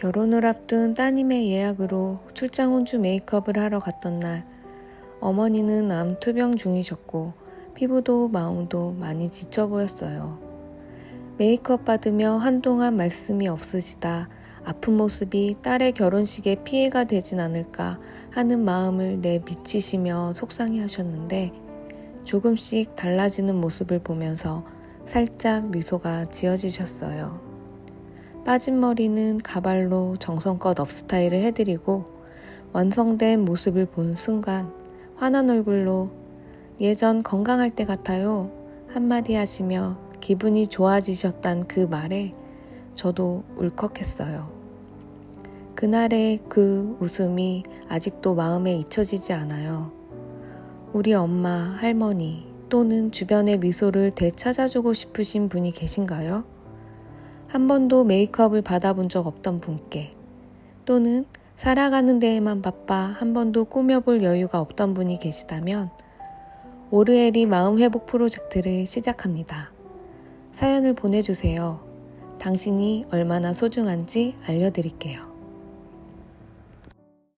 결혼을 앞둔 따님의 예약으로 출장 혼주 메이크업을 하러 갔던 날, 어머니는 암 투병 중이셨고, 피부도 마음도 많이 지쳐 보였어요. 메이크업 받으며 한동안 말씀이 없으시다 아픈 모습이 딸의 결혼식에 피해가 되진 않을까 하는 마음을 내비치시며 속상해 하셨는데, 조금씩 달라지는 모습을 보면서 살짝 미소가 지어지셨어요. 빠진 머리는 가발로 정성껏 업스타일을 해드리고 완성된 모습을 본 순간 환한 얼굴로 예전 건강할 때 같아요 한마디 하시며 기분이 좋아지셨단 그 말에 저도 울컥했어요. 그날의 그 웃음이 아직도 마음에 잊혀지지 않아요. 우리 엄마, 할머니 또는 주변의 미소를 되찾아주고 싶으신 분이 계신가요? 한 번도 메이크업을 받아본 적 없던 분께 또는 살아가는 데에만 바빠 한 번도 꾸며볼 여유가 없던 분이 계시다면 오르엘이 마음 회복 프로젝트를 시작합니다. 사연을 보내주세요. 당신이 얼마나 소중한지 알려드릴게요.